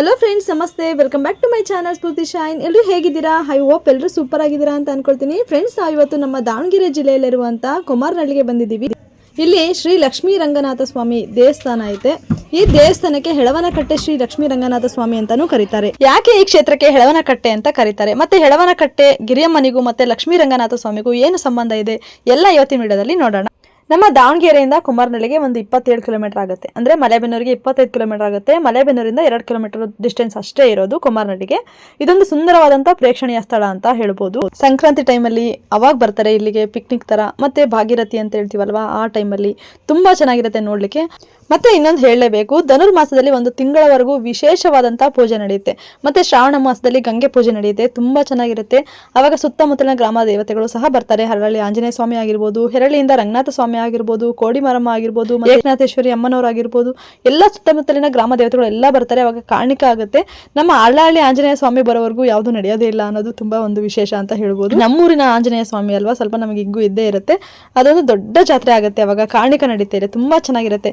Hello friends ನಮಸ್ತೆ. Welcome back to my channel Spoorthi shine ಎಲ್ಲರೂ ಹೇಗಿದ್ದೀರಾ? ಐ ಹೋಪ್ ಎಲ್ಲರೂ ಸೂಪರ್ ಆಗಿದ್ದೀರಾ ಅಂತ ಅನ್ಕೊಳ್ತೀನಿ. ಫ್ರೆಂಡ್ಸ್ ಇವತ್ತು ನಮ್ಮ ದಾವಣಗೆರೆ ಜಿಲ್ಲೆಯಲ್ಲಿರುವಂಥ ಕುಮಾರನಹಳ್ಳಿಗೆ ಬಂದಿದ್ದೀವಿ. ಇಲ್ಲಿ ಶ್ರೀ ಲಕ್ಷ್ಮೀ ರಂಗನಾಥ ಸ್ವಾಮಿ ದೇವಸ್ಥಾನ ಐತೆ. ಈ ದೇವಸ್ಥಾನಕ್ಕೆ ಹೆಳವನಕಟ್ಟೆ ಶ್ರೀ ಲಕ್ಷ್ಮೀ ರಂಗನಾಥ ಸ್ವಾಮಿ ಅಂತಾನೂ ಕರೀತಾರೆ. ಯಾಕೆ ಈ ಕ್ಷೇತ್ರಕ್ಕೆ ಹೆಳವನಕಟ್ಟೆ ಅಂತ ಕರೀತಾರೆ? ಮತ್ತೆ ಹೆಳವನಕಟ್ಟೆ ಗಿರಿಯಮ್ಮನಿಗೂ ಮತ್ತೆ ಲಕ್ಷ್ಮೀ ರಂಗನಾಥ ಸ್ವಾಮಿಗೂ ಏನು ಸಂಬಂಧ ಇದೆ? ಎಲ್ಲ ಇವತ್ತಿನ ವಿಡಿಯೋದಲ್ಲಿ ನೋಡೋಣ. ನಮ್ಮ ದಾವಣಗೆರೆಯಿಂದ ಕುಮಾರನಳ್ಳಿಗೆ ಒಂದು ಇಪ್ಪತ್ತೇಳು ಕಿಲೋಮೀಟರ್ ಆಗುತ್ತೆ. ಅಂದರೆ ಮಲೆಬೆನ್ನೂರಿಗೆ ಇಪ್ಪತ್ತೈದು ಕಿಲೋಮೀಟರ್ ಆಗುತ್ತೆ. ಮಲೆಬೆನ್ನೂರಿಂದ ಎರಡು ಕಿಲೋಮೀಟರ್ ಡಿಸ್ಟೆನ್ಸ್ ಅಷ್ಟೇ ಇರೋದು ಕುಮಾರನಳ್ಳಿಗೆ. ಇದೊಂದು ಸುಂದರವಾದಂಥ ಪ್ರೇಕ್ಷಣೀಯ ಸ್ಥಳ ಅಂತ ಹೇಳ್ಬೋದು. ಸಂಕ್ರಾಂತಿ ಟೈಮಲ್ಲಿ ಅವಾಗ ಬರ್ತಾರೆ ಇಲ್ಲಿಗೆ ಪಿಕ್ನಿಕ್ ತರ. ಮತ್ತೆ ಭಾಗೀರಥಿ ಅಂತ ಹೇಳ್ತೀವಲ್ವಾ, ಆ ಟೈಮಲ್ಲಿ ತುಂಬಾ ಚೆನ್ನಾಗಿರುತ್ತೆ ನೋಡಲಿಕ್ಕೆ. ಮತ್ತೆ ಇನ್ನೊಂದು ಹೇಳಲೇಬೇಕು ಧನುರ್ಮಾಸದಲ್ಲಿ ಒಂದು ತಿಂಗಳವರೆಗೂ ವಿಶೇಷವಾದಂಥ ಪೂಜೆ ನಡೆಯುತ್ತೆ. ಮತ್ತೆ ಶ್ರಾವಣ ಮಾಸದಲ್ಲಿ ಗಂಗೆ ಪೂಜೆ ನಡೆಯುತ್ತೆ, ತುಂಬಾ ಚೆನ್ನಾಗಿರುತ್ತೆ. ಅವಾಗ ಸುತ್ತಮುತ್ತಲಿನ ಗ್ರಾಮ ದೇವತೆಗಳು ಸಹ ಬರ್ತಾರೆ. ಹರಳಿ ಆಂಜನೇಯ ಸ್ವಾಮಿ ಆಗಿರ್ಬೋದು, ಹೆರಳಿಯಿಂದ ರಂಗನಾಥ ಸ್ವಾಮಿ ಆಗಿರ್ಬೋದು, ಕೋಡಿಮರಮ್ಮ ಆಗಿರ್ಬೋದು ಏಕನಾಥೇಶ್ವರಿ ಅಮ್ಮನವ್ರು ಆಗಿರ್ಬೋದು, ಎಲ್ಲ ಸುತ್ತಮುತ್ತಲಿನ ಗ್ರಾಮ ದೇವತೆಗಳು ಎಲ್ಲ ಬರ್ತಾರೆ. ಅವಾಗ ಕಾಣಿಕೆ ಆಗುತ್ತೆ. ನಮ್ಮ ಅಳ್ಳಹಳ್ಳಿ ಆಂಜನೇಯ ಸ್ವಾಮಿ ಬರೋವರೆಗೂ ಯಾವುದು ನಡೆಯೋದೇ ಇಲ್ಲ ಅನ್ನೋದು ತುಂಬಾ ಒಂದು ವಿಶೇಷ ಅಂತ ಹೇಳ್ಬೋದು. ನಮ್ಮೂರಿನ ಆಂಜನೇಯ ಸ್ವಾಮಿ ಅಲ್ವಾ? ಸ್ವಲ್ಪ ನಮಗೆ ಹಿಗ್ಗು ಇದ್ದೇ ಇರುತ್ತೆ. ಅದೊಂದು ದೊಡ್ಡ ಜಾತ್ರೆ ಆಗುತ್ತೆ. ಅವಾಗ ಕಾಣಿಕ ನಡೀತಾ ಇದೆ. ತುಂಬಾ ಚೆನ್ನಾಗಿರುತ್ತೆ.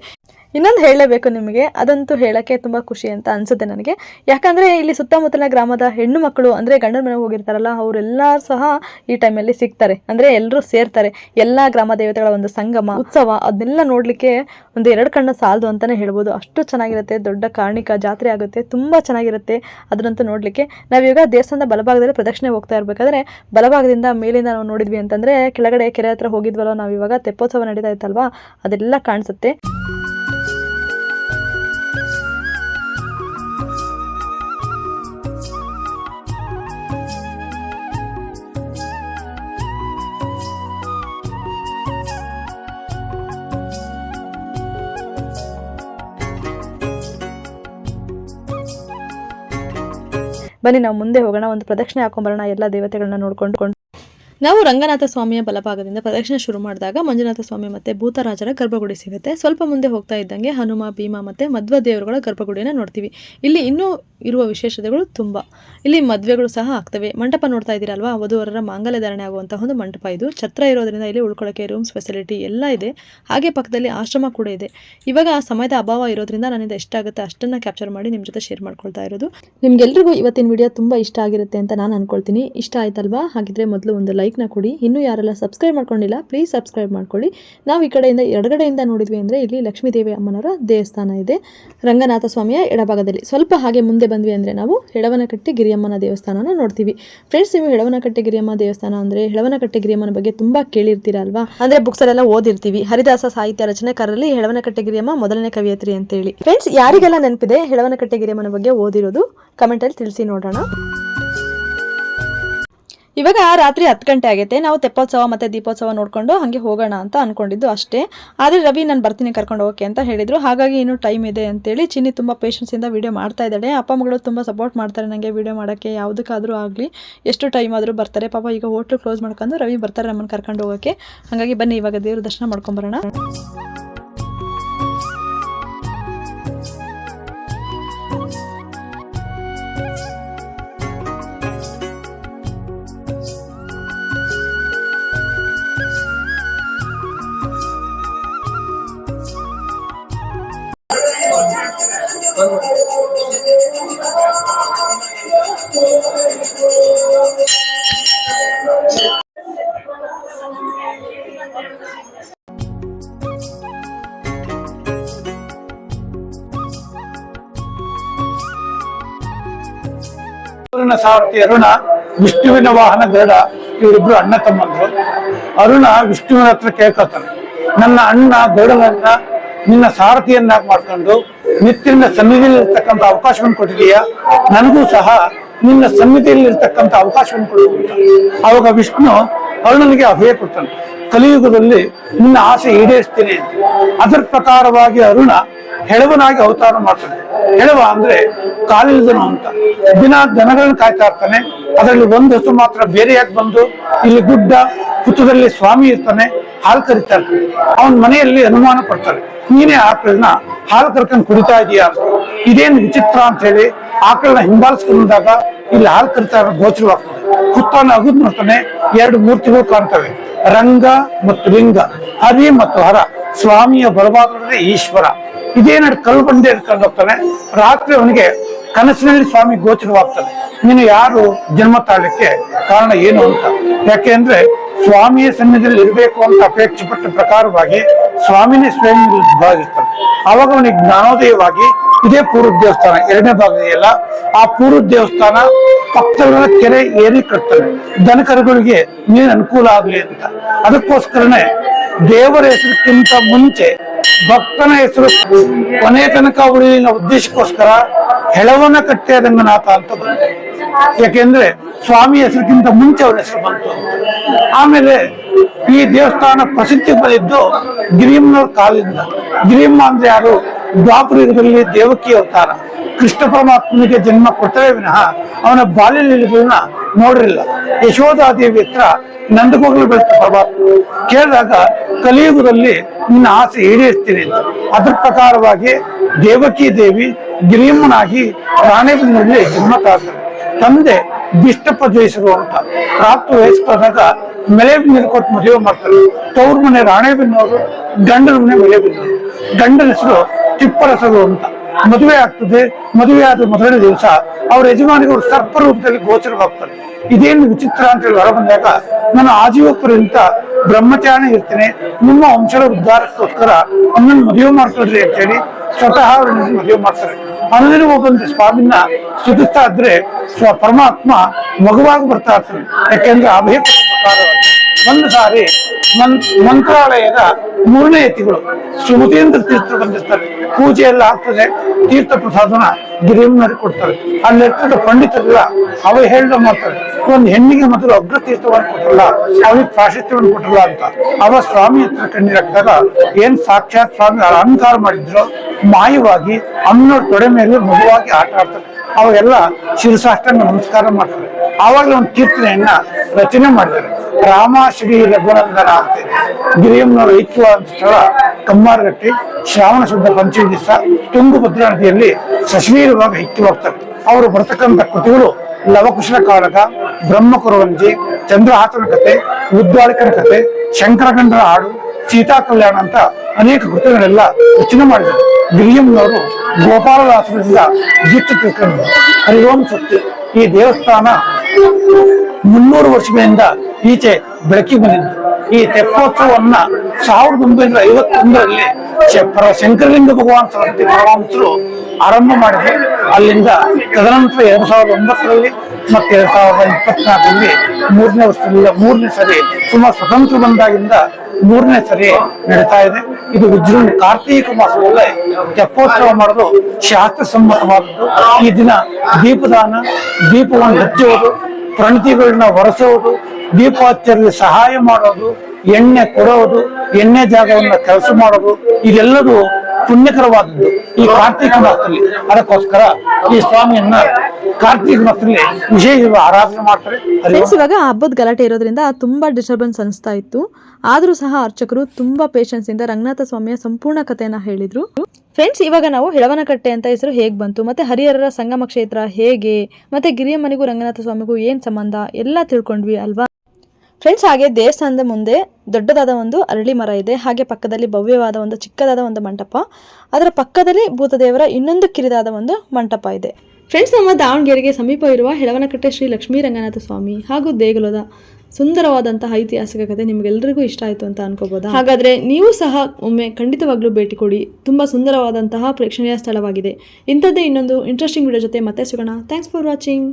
ಇನ್ನೊಂದು ಹೇಳಲೇಬೇಕು ನಿಮಗೆ, ಅದಂತೂ ಹೇಳೋಕ್ಕೆ ತುಂಬ ಖುಷಿ ಅಂತ ಅನಿಸುತ್ತೆ ನನಗೆ. ಯಾಕಂದರೆ ಇಲ್ಲಿ ಸುತ್ತಮುತ್ತಲ ಗ್ರಾಮದ ಹೆಣ್ಣು ಮಕ್ಕಳು, ಅಂದರೆ ಗಂಡನ ಮನೆಗೆ ಹೋಗಿರ್ತಾರಲ್ಲ ಅವರೆಲ್ಲ ಸಹ ಈ ಟೈಮಲ್ಲಿ ಸಿಗ್ತಾರೆ. ಅಂದರೆ ಎಲ್ಲರೂ ಸೇರ್ತಾರೆ. ಎಲ್ಲ ಗ್ರಾಮ ದೇವತೆಗಳ ಒಂದು ಸಂಗಮ, ಉತ್ಸವ, ಅದನ್ನೆಲ್ಲ ನೋಡಲಿಕ್ಕೆ ಒಂದು ಎರಡು ಕಣ್ಣು ಸಾಲದು ಅಂತಲೇ ಹೇಳ್ಬೋದು. ಅಷ್ಟು ಚೆನ್ನಾಗಿರುತ್ತೆ, ದೊಡ್ಡ ಕಾರ್ಣಿಕ ಜಾತ್ರೆ ಆಗುತ್ತೆ, ತುಂಬ ಚೆನ್ನಾಗಿರುತ್ತೆ ಅದನ್ನಂತೂ ನೋಡಲಿಕ್ಕೆ. ನಾವೀಗ ದೇವಸ್ಥಾನದ ಬಲಭಾಗದಲ್ಲಿ ಪ್ರದಕ್ಷಿಣೆ ಹೋಗ್ತಾ ಇರಬೇಕಾದ್ರೆ, ಬಲಭಾಗದಿಂದ ಮೇಲಿಂದ ನಾವು ನೋಡಿದ್ವಿ ಅಂತಂದರೆ, ಕೆಳಗಡೆ ಕೆರೆ ಹತ್ರ ಹೋಗಿದ್ವಲ್ಲ ನಾವು ಇವಾಗ ತೆಪ್ಪೋತ್ಸವ ನಡೀತಾ ಇತ್ತಲ್ವಾ, ಅದೆಲ್ಲ ಕಾಣಿಸುತ್ತೆ. ಬನ್ನಿ ನಾವು ಮುಂದೆ ಹೋಗೋಣ. ಒಂದು ಪ್ರದಕ್ಷಿಣೆ ಹಾಕೊಂಬರೋಣ ಎಲ್ಲ ದೇವತೆಗಳನ್ನ ನೋಡ್ಕೊಂಡು ನಾವು ರಂಗನಾಥ ಸ್ವಾಮಿಯ ಬಲಭಾಗದಿಂದ ಪ್ರದಕ್ಷಿಣೆ ಶುರು ಮಾಡಿದಾಗ ಮಂಜುನಾಥ ಸ್ವಾಮಿ ಮತ್ತೆ ಭೂತರಾಜರ ಗರ್ಭಗುಡಿ ಸಿಗುತ್ತೆ. ಸ್ವಲ್ಪ ಮುಂದೆ ಹೋಗ್ತಾ ಇದ್ದಂಗೆ ಹನುಮ, ಭೀಮ ಮತ್ತೆ ಮಧ್ವ ದೇವರುಗಳ ಗರ್ಭಗುಡಿನ ನೋಡ್ತೀವಿ. ಇಲ್ಲಿ ಇನ್ನೂ ಇರುವ ವಿಶೇಷತೆಗಳು ತುಂಬ. ಇಲ್ಲಿ ಮದುವೆಗಳು ಸಹ ಆಗ್ತವೆ. ಮಂಟಪ ನೋಡ್ತಾ ಇದ್ದೀರಲ್ವಾ? ವಧುವರರ ಮಾಂಗಲ್ಯ ಧಾರಣೆ ಆಗುವಂತಹ ಒಂದು ಮಂಟಪ ಇದು. ಛತ್ರ ಇರೋದ್ರಿಂದ ಇಲ್ಲಿ ಉಳ್ಕೊಳ್ಳೋಕೆ ರೂಮ್ಸ್, ಫೆಸಿಲಿಟಿ ಎಲ್ಲ ಇದೆ. ಹಾಗೆ ಪಕ್ಕದಲ್ಲಿ ಆಶ್ರಮ ಕೂಡ ಇದೆ. ಇವಾಗ ಸಮಯದ ಅಭಾವ ಇರೋದ್ರಿಂದ ನನ್ನಿಂದ ಎಷ್ಟಾಗುತ್ತೆ ಅಷ್ಟನ್ನ ಕ್ಯಾಪ್ಚರ್ ಮಾಡಿ ನಿಮ್ಮ ಜೊತೆ ಶೇರ್ ಮಾಡ್ಕೊಳ್ತಾ ಇರೋದು. ನಿಮ್ಗೆಲ್ರಿಗೂ ಇವತ್ತಿನ ವಿಡಿಯೋ ತುಂಬ ಇಷ್ಟ ಆಗಿರುತ್ತೆ ಅಂತ ನಾನು ಅನ್ಕೊಳ್ತೀನಿ. ಇಷ್ಟ ಆಯ್ತಲ್ವಾ? ಹಾಗಿದ್ರೆ ಮೊದಲು ಒಂದು ಲೈಕ್ನ ಕೊಡಿ. ಇನ್ನೂ ಯಾರೆಲ್ಲ ಸಬ್ಸ್ಕ್ರೈಬ್ ಮಾಡ್ಕೊಂಡಿಲ್ಲ ಪ್ಲೀಸ್ ಸಬ್ಸ್ಕ್ರೈಬ್ ಮಾಡ್ಕೊಳ್ಳಿ. ನಾವು ಈ ಕಡೆಯಿಂದ ಎಡಗಡೆಯಿಂದ ನೋಡಿದ್ವಿ ಅಂದರೆ ಇಲ್ಲಿ ಲಕ್ಷ್ಮೀದೇವಿ ಅಮ್ಮನವರ ದೇವಸ್ಥಾನ ಇದೆ. ರಂಗನಾಥ ಸ್ವಾಮಿಯ ಎಡಭಾಗದಲ್ಲಿ. ಸ್ವಲ್ಪ ಹಾಗೆ ಮುಂದೆ ಬಂದ್ವಿ ಅಂದರೆ ನಾವು ಹೆಳವನಕಟ್ಟೆ ಗಿರಿಯಮ್ಮನ ದೇವಸ್ಥಾನನ ನೋಡ್ತೀವಿ. ಫ್ರೆಂಡ್ಸ್ ನೀವು ಹೆಳವನಕಟ್ಟೆ ಗಿರಿಯಮ್ಮ ದೇವಸ್ಥಾನ ಅಂದರೆ ಹೆಳವನಕಟ್ಟೆ ಗಿರಿಯಮ್ಮನ ಬಗ್ಗೆ ತುಂಬ ಕೇಳಿರ್ತೀರ ಅಲ್ವಾ? ಅಂದರೆ ಬುಕ್ಸ್ ಅಲ್ಲೆಲ್ಲ ಓದಿರ್ತೀವಿ. ಹರಿದಾಸ ಸಾಹಿತ್ಯ ರಚನೆಕಾರರಲ್ಲಿ ಹೆಳವನಕಟ್ಟೆ ಗಿರಿಯಮ್ಮ ಮೊದಲನೇ ಕವಿಯತ್ರಿ ಅಂತೇಳಿ. ಫ್ರೆಂಡ್ಸ್ ಯಾರಿಗೆಲ್ಲ ನೆನಪಿದೆ ಹೆಳವನಕಟ್ಟೆ ಗಿರಿಯಮ್ಮನ ಬಗ್ಗೆ ಓದಿರೋದು? ಕಮೆಂಟಲ್ಲಿ ತಿಳಿಸಿ ನೋಡೋಣ. ಇವಾಗ ರಾತ್ರಿ ಹತ್ತು ಗಂಟೆ ಆಗೈತೆ. ನಾವು ತೆಪ್ಪೋತ್ಸವ ಮತ್ತೆ ದೀಪೋತ್ಸವ ನೋಡ್ಕೊಂಡು ಹಾಗೆ ಹೋಗೋಣ ಅಂತ ಅನ್ಕೊಂಡಿದ್ದು ಅಷ್ಟೇ. ಆದರೆ ರವಿ, ನಾನು ಬರ್ತೀನಿ, ಕರ್ಕೊಂಡು ಹೋಗೋಕೆ ಅಂತ ಹೇಳಿದ್ರು. ಹಾಗಾಗಿ ಇನ್ನೂ ಟೈಮ್ ಇದೆ ಅಂತೇಳಿ ಚಿನ್ನಿ ತುಂಬ ಪೇಷನ್ಸಿಂದ ವಿಡಿಯೋ ಮಾಡ್ತಾ ಇದ್ದಾಳೆ. ಅಪ್ಪ ಮಗಳು ತುಂಬ ಸಪೋರ್ಟ್ ಮಾಡ್ತಾರೆ ನನಗೆ ವಿಡಿಯೋ ಮಾಡೋಕ್ಕೆ. ಯಾವುದಕ್ಕಾದರೂ ಆಗಲಿ, ಎಷ್ಟು ಟೈಮ್ ಆದರೂ ಬರ್ತಾರೆ. ಪಾಪ ಈಗ ಹೋಟ್ಲು ಕ್ಲೋಸ್ ಮಾಡ್ಕೊಂಡು ರವಿ ಬರ್ತಾರೆ ನಮ್ಮನ್ನು ಕರ್ಕೊಂಡು ಹೋಗೋಕ್ಕೆ. ಹಾಗಾಗಿ ಬನ್ನಿ, ಇವಾಗ ದೇವ್ರ ದರ್ಶನ ಮಾಡ್ಕೊಂಬರೋಣ ಅರುಣ ಸಾರಥಿ, ಅರುಣ, ವಿಷ್ಣುವಿನ ವಾಹನ ಗರುಡ ಇವರಿಬ್ರು ಅಣ್ಣ ತಮ್ಮಂದ್ರು. ಅರುಣ ವಿಷ್ಣುವಿನ ಹತ್ರ ಕೇಳ್ಕೊತಾನೆ ನನ್ನ ಅಣ್ಣ ಗರುಡನನ್ನ ನಿನ್ನ ಸಾರಥಿಯನ್ನಾಗಿ ಮಾಡ್ಕೊಂಡು ನಿತ್ಯನ ಸನ್ನಿಧಿಯಲ್ಲಿ ಇರ್ತಕ್ಕಂಥ ಅವಕಾಶವನ್ನು ಕೊಟ್ಟಿದೀಯಾ. ನನಗೂ ಸಹ ನಿನ್ನ ಸನ್ನಿಧಿಯಲ್ಲಿ ಇರ್ತಕ್ಕಂಥ ಅವಕಾಶವನ್ನು ಕೊಡು ಅಂತ. ಅವಾಗ ವಿಷ್ಣು ಅರುಣನಿಗೆ ಅಭಯ ಕೊಡ್ತಾನೆ. ಕಲಿಯುಗದಲ್ಲಿ ನಿನ್ನ ಆಸೆ ಈಡೇರಿಸ್ತೀನಿ. ಅದರ ಪ್ರಕಾರವಾಗಿ ಅರುಣ ಹೆಳವನಾಗಿ ಅವತಾರ ಮಾಡ್ತಾನೆ. ಹೆಳವ ಅಂದ್ರೆ ಕಾಲಿಲ್ದನು ಅಂತ. ದಿನ ದನಗಳನ್ನ ಕಾಯ್ತಾ ಇರ್ತಾನೆ. ಅದರಲ್ಲಿ ಒಂದು ಹಸು ಮಾತ್ರ ಬೇರೆಯಾಗಿ ಬಂದು? ಇಲ್ಲಿ ಗುಡ್ಡ, ಹುತ್ತದಲ್ಲಿ ಸ್ವಾಮಿ ಇರ್ತಾನೆ, ಹಾಲು ಕರಿತಾ ಇರ್ತಾನೆ. ಅವನ ಮನೆಯಲ್ಲಿ ಅನುಮಾನ ಪಡ್ತಾರೆ ನೀನೇ ಆಕಳನ್ನ ಹಾಲು ಕರ್ಕೊಂಡು ಕುಡಿತಾ ಇದೀಯಾ? ಇದೇನು ವಿಚಿತ್ರ ಅಂತ ಹೇಳಿ ಆಕಳನ್ನ ಹಿಂಬಾಲಿಸ್ಕೊಂಡಾಗ ಇಲ್ಲಿ ಹಾಲು ಕರಿತಾರ, ಗೋಚರವಾಗ್ತದೆ. ಕುತ್ತಾನ ಅಗುದ್ ನೋಡ್ತಾನೆ, ಎರಡು ಮೂರ್ತಿಗಳು ಕಾಣ್ತವೆ. ರಂಗ ಮತ್ತು ಲಿಂಗ, ಹರಿ ಮತ್ತು ಹರ. ಸ್ವಾಮಿಯ ಬಲಭಾಗದಲ್ಲಿ ಈಶ್ವರ. ಇದೇನಾದ್ರು ಕಲ್ಲು ಬಂಡೆ ಕಂಡೋಗ್ತಾನೆ ರಾತ್ರಿ ಅವನಿಗೆ ಕನಸಿನಲ್ಲಿ ಸ್ವಾಮಿ ಗೋಚರವಾಗ್ತಾನೆ ನೀನು ಯಾರು ಜನ್ಮ ತಾಳಕ್ಕೆ ಕಾರಣ ಏನು ಅಂತ. ಯಾಕೆ ಸ್ವಾಮಿಯ ಸನ್ನಿಧಿಯಲ್ಲಿ ಇರಬೇಕು ಅಂತ ಅಪೇಕ್ಷೆ ಪಟ್ಟ ಪ್ರಕಾರವಾಗಿ ಸ್ವಾಮಿನೇ ಸ್ವಯಂ ಭಾಗಿಸ್ತಾನೆ ಅವಾಗ ಅವನಿಗೆ ಜ್ಞಾನೋದಯವಾಗಿ ಇದೇ ಪೂರ್ವ ದೇವಸ್ಥಾನ, ಎರಡನೇ ಭಾಗದಲ್ಲ ಆ ಪೂರ್ವ ದೇವಸ್ಥಾನ ಪಕ್ಕದ ಕೆರೆ ಏರಿ ಕಟ್ತಾರೆ ದನಕರುಗಳಿಗೆ ನೀರು ಅನುಕೂಲ ಆಗ್ಲಿ ಅಂತ. ಅದಕ್ಕೋಸ್ಕರನೇ ದೇವರ ಹೆಸರಿಗಿಂತ ಮುಂಚೆ ಭಕ್ತನ ಹೆಸರು ಕೊನೆ ತನಕ ಉಳಿಲಿನ ಉದ್ದೇಶಕ್ಕೋಸ್ಕರ ಹೆಳವನ ಕಟ್ಟೆ ರಂಗನಾಥ ಅಂತ ಬಂತು. ಯಾಕೆಂದ್ರೆ ಸ್ವಾಮಿ ಹೆಸರಿಗಿಂತ ಮುಂಚೆ ಅವರ ಹೆಸರು ಬಂತು. ಆಮೇಲೆ ಈ ದೇವಸ್ಥಾನ ಪ್ರಸಿದ್ಧಿ ಬಂದಿದ್ದು ಗಿರಿಯಮ್ಮನವ್ರ ಕಾಲದಿಂದ. ಗಿರಿಮ್ಮ ಅಂದ್ರೆ ಯಾರು? ದ್ವಾಪರ ಯುಗದಲ್ಲಿ ದೇವಕಿ ಅವತಾರ. ಕೃಷ್ಣ ಪರಮಾತ್ಮನಿಗೆ ಜನ್ಮ ಕೊಟ್ಟರೆ ವಿನಃ ಅವನ ಬಾಲ್ಯ ಲೀಲೆಗಳನ್ನ ನೋಡಿರಲಿಲ್ಲ ಯಶೋಧಾದೇವಿ ಹತ್ರ ನಂದಗೋಗಲು ಬೆಳೆದ ಪರಮಾತ್ಮ. ಕೇಳಿದಾಗ ಕಲಿಯುಗದಲ್ಲಿ ನಿನ್ನ ಆಸೆ ಈಡೇರಿಸ್ತೀನಿ ಅಂತ. ಅದ್ರ ಪ್ರಕಾರವಾಗಿ ದೇವಕಿ ದೇವಿ ಗಿರಿಯಮ್ಮನಾಗಿ ರಾಣೆಬೆನ್ನೂರಲ್ಲಿ ಜನ್ಮ ತಾಳ್ತಾರೆ ತಂದೆ ಬಿಷ್ಟಪ್ಪ ಜಯಿಸರು ಅಂತ. ಪ್ರಾಪ್ತ ವಯಸ್ಸಾದಾಗ ಮೆಳೆಬಿನ್ನೂರು ಕೊಟ್ಟು ಮದುವೆ ಮಾಡ್ತಾರೆ. ತವ್ರ ಮನೆ ರಾಣೆಬೆನ್ನೂರು, ಗಂಡನ ಮನೆ ಮೆಳೆಬಿನ್ನೂರು ಗಂಡನ ಹೆಸರು ತಿಪ್ಪರಸರು ಅಂತ. ಮದುವೆ ಆಗ್ತದೆ, ಮದುವೆ ಆದ ಮೊದಲನೇ ದಿವಸ ಅವ್ರ ಯಜಮಾನಿಗಳು ಸರ್ಪ ರೂಪದಲ್ಲಿ ಗೋಚರವಾಗ್ತಾರೆ. ಇದೇನು ವಿಚಿತ್ರ ಅಂತ ಹೇಳಿ ಹೊರ ಬಂದಾಗ ನಾನು ಆಜೀವ ಪರ್ಯಂತ ಬ್ರಹ್ಮಚಾರಿ ಇರ್ತೇನೆ, ನಿಮ್ಮ ವಂಶದ ಉದ್ಧಾರಕ್ಕೋಸ್ಕರ ಅವನನ್ನು ಮದುವೆ ಮಾಡ್ಕೊಳ್ರಿ ಅಂತ ಹೇಳಿ ಸ್ವತಃ ಅವರನ್ನು ಮದುವೆ ಮಾಡ್ತಾರೆ. ಅನುದಿನ ಒಬ್ಬಂತ ಸ್ವಾಮಿನ ಸ್ತುತಿಸ್ತಾ ಇದ್ರೆ ಸ್ವ ಪರಮಾತ್ಮ ಮಗುವಾಗಿ ಬರ್ತಾ ಇರ್ತಾನೆ. ಯಾಕೆಂದ್ರೆ ಅಭಯ ಪ್ರಕಾರವಾಗಿ. ಒಂದು ಸಾರಿ ಮಂತ್ರಾಲಯದ ಮೂರನೇ ಯತಿಗಳು ಸುಮತೀಂದ್ರ ತೀರ್ಥ ಬಂದಿರ್ತಾರೆ. ಪೂಜೆ ಎಲ್ಲ ಆಗ್ತದೆ, ತೀರ್ಥ ಪ್ರಸಾದನ ಗಿರಿಯಮ್ಮನಲ್ಲಿ ಕೊಡ್ತಾರೆ. ಅಲ್ಲಿರ್ತದ ಪಂಡಿತರೆಲ್ಲ ಹೇಳಿದ ಮಾಡ್ತಾರೆ ಒಂದು ಹೆಣ್ಣಿಗೆ ಮೊದಲು ಅಗ್ರ ತೀರ್ಥವನ್ನು ಕೊಟ್ಟಲ್ಲ ಅವಳಿಗೆ ಪ್ರಾಶಸ್ತ್ಯವನ್ನು ಕೊಟ್ಟಲ್ಲ ಅಂತ. ಅವ ಸ್ವಾಮಿ ಹತ್ರ ಕಣ್ಣೀರಾಗ್ದಾಗ ಏನ್ ಸಾಕ್ಷಾತ್ ಸ್ವಾಮಿ ಅಲಂಕಾರ ಮಾಡಿದ್ರು, ಮಾಯವಾಗಿ ಅಮ್ಮನವ್ರ ತೊಡೆ ಮೇಲೆ ಮಗುವಾಗಿ ಆಟ ಆಡ್ತಾರೆ. ಅವಾಗೆಲ್ಲ ಶಿರಸಾಷ್ಟಾಂಗ ನಮಸ್ಕಾರ ಮಾಡ್ತಾರೆ. ಅವಾಗ ಒಂದು ಕೀರ್ತನೆಯನ್ನ ರಚನೆ ಮಾಡಿದ್ದಾರೆ. ರಾಮ ಶ್ರೀ ರಘುನಂದನ ಅಂತ. ಇದೆ. ಗಿರಿಯಮ್ಮನವರ ಐಕ್ಯವಾದ ಸ್ಥಳ, ಕಮ್ಮಾರಗಟ್ಟಿ, ಶ್ರಾವಣ ಶುದ್ಧ ಪಂಚಮಿ ದಿವಸ ತುಂಗಭದ್ರಾ ನದಿಯಲ್ಲಿ ಸಶ್ವೀರವಾಗಿ ಐಕ್ಯವಾಗ್ತಾರೆ ಅವರು ಬರ್ತಕ್ಕಂಥ ಕೃತಿಗಳು ಲವಕುಶಲ ಕಾಳಗ ಬ್ರಹ್ಮಕುರವಂಜಿ ಚಂದ್ರಹಾಸನ ಕತೆ ಉದ್ದಾಳಿಕನ ಕತೆ ಶಂಕರಗಂಡರ ಹಾಡು, ಸೀತಾ ಕಲ್ಯಾಣ ಅಂತ ಅನೇಕ ಕೃತಿಗಳೆಲ್ಲ ರಚನೆ ಮಾಡಿದರು ಗಿರಿಯಮ್ಮನವರು ಗೋಪಾಲದಾಸರಿಂದ ದೀಕ್ಷೆ ತಿಳ್ಕೊಂಡು ಹರಿಓಂ ಸತ್ಯ ಈ ದೇವಸ್ಥಾನ ಮುನ್ನೂರು ವರ್ಷಗಳಿಂದ ಈಚೆ ಬೆಳಕಿ ಬಂದಿದೆ. ಈ ತೆಪ್ಪೋತ್ಸವವನ್ನ ಸಾವಿರದ ಒಂಬೈನೂರ ಐವತ್ತೊಂದರಲ್ಲಿ ಶಂಕರಲಿಂಗ ಭಗವಾನ್ ಸರಸ್ವತಿ ಪರಮಹಂಸರು ಆರಂಭ ಮಾಡಿದ್ರು. ಅಲ್ಲಿಂದ ತದನಂತರ ಎರಡ್ ಸಾವಿರದ ಒಂಬತ್ತರಲ್ಲಿ ಮತ್ತೆ ಎರಡ್ ಸಾವಿರದ ಇಪ್ಪತ್ನಾಲ್ಕರಲ್ಲಿ ಮೂರನೇ ವರ್ಷದಿಂದ ಮೂರನೇ ಸರಿ ಸುಮಾರು ಸ್ವತಂತ್ರ ಬಂದಾಗಿಂದ ಮೂರನೇ ಸರಿ ನಡೀತಾ ಇದೆ. ಇದು ವಿಜೃಂಭ ಕಾರ್ತೀಕ ಮಾಸದಲ್ಲೇ ತೆಪ್ಪೋತ್ಸವ ಮಾಡಲು ಶಾಸ್ತ್ರ ಸಮ್ಮತವಾದದ್ದು ಈ ದಿನ ದೀಪದಾನ, ದೀಪವನ್ನು ಹಚ್ಚುವುದು ಪ್ರಣತಿಗಳನ್ನ ಹೊರಸೋದು ದೀಪಾಚಾರ್ಯ ಸಹಾಯ ಮಾಡೋದು ಎಣ್ಣೆ ಕೊಡೋದು ಎಣ್ಣೆ ಜಾಗವನ್ನ ಕೆಲಸ ಮಾಡೋದು ಇದೆಲ್ಲದು ಪುಣ್ಯಕರವಾದದ್ದು ಈ ಕಾರ್ತೀಕ ಮಾಸದಲ್ಲಿ. ಅದಕ್ಕೋಸ್ಕರ ಈ ಸ್ವಾಮಿಯನ್ನ ಕಾರ್ತೀಕ ಮಾಸದಲ್ಲಿ ವಿಶೇಷವಾಗಿ ಆರಾಧನೆ ಮಾಡ್ತಾರೆ. ಫ್ರೆಂಡ್ಸ್ ಇವಾಗ ಹಬ್ಬದ ಗಲಾಟೆ ಇರೋದ್ರಿಂದ ತುಂಬಾ ಡಿಸ್ಟರ್ಬೆನ್ಸ್ ಅನಿಸ್ತಾ ಇತ್ತು. ಆದರೂ ಸಹ ಅರ್ಚಕರು ತುಂಬಾ ಪೇಷನ್ಸ್ ಇಂದ ರಂಗನಾಥ ಸ್ವಾಮಿಯ ಸಂಪೂರ್ಣ ಕಥೆಯನ್ನ ಹೇಳಿದ್ರು. ಫ್ರೆಂಡ್ಸ್ ಇವಾಗ ನಾವು ಹೆಳವನಕಟ್ಟೆ ಅಂತ ಹೆಸರು ಹೇಗೆ ಬಂತು ಮತ್ತೆ ಹರಿಹರರ ಸಂಗಮ ಕ್ಷೇತ್ರ ಹೇಗೆ ಮತ್ತೆ ಗಿರಿಯಮ್ಮನಿಗೂ ರಂಗನಾಥ ಸ್ವಾಮಿಗೂ ಏನ್ ಸಂಬಂಧ ಎಲ್ಲ ತಿಳ್ಕೊಂಡ್ವಿ ಅಲ್ವಾ? ಫ್ರೆಂಡ್ಸ್ ಹಾಗೆ ದೇವಸ್ಥಾನದ ಮುಂದೆ ದೊಡ್ಡದಾದ ಒಂದು ಅರಳಿ ಮರ ಇದೆ. ಹಾಗೆ ಪಕ್ಕದಲ್ಲಿ ಭವ್ಯವಾದ ಒಂದು, ಚಿಕ್ಕದಾದ ಒಂದು ಮಂಟಪ. ಅದರ ಪಕ್ಕದಲ್ಲಿ ಭೂತದೇವರ ಇನ್ನೊಂದು ಕಿರಿದಾದ ಒಂದು ಮಂಟಪ ಇದೆ. ಫ್ರೆಂಡ್ಸ್ ನಮ್ಮ ದಾವಣಗೆರೆಗೆ ಸಮೀಪ ಇರುವ ಹೆಳವನಕಟ್ಟೆ ಶ್ರೀ ಲಕ್ಷ್ಮೀ ರಂಗನಾಥ ಸ್ವಾಮಿ ಹಾಗೂ ದೇಗುಲದ ಸುಂದರವಾದಂತಹ ಐತಿಹಾಸಿಕ ಕಥೆ ನಿಮಗೆಲ್ಲರಿಗೂ ಇಷ್ಟ ಆಯಿತು ಅಂತ ಅನ್ಕೋಬಹುದು ಹಾಗಾದ್ರೆ ನೀವು ಸಹ ಒಮ್ಮೆ ಖಂಡಿತವಾಗ್ಲೂ ಭೇಟಿ ಕೊಡಿ. ತುಂಬಾ ಸುಂದರವಾದಂತಹ ಪ್ರೇಕ್ಷಣೀಯ ಸ್ಥಳವಾಗಿದೆ. ಇಂಥದ್ದೇ ಇನ್ನೊಂದು ಇಂಟ್ರೆಸ್ಟಿಂಗ್ ವಿಡಿಯೋ ಜೊತೆ ಮತ್ತೆ ಸಿಗೋಣ. Thanks for watching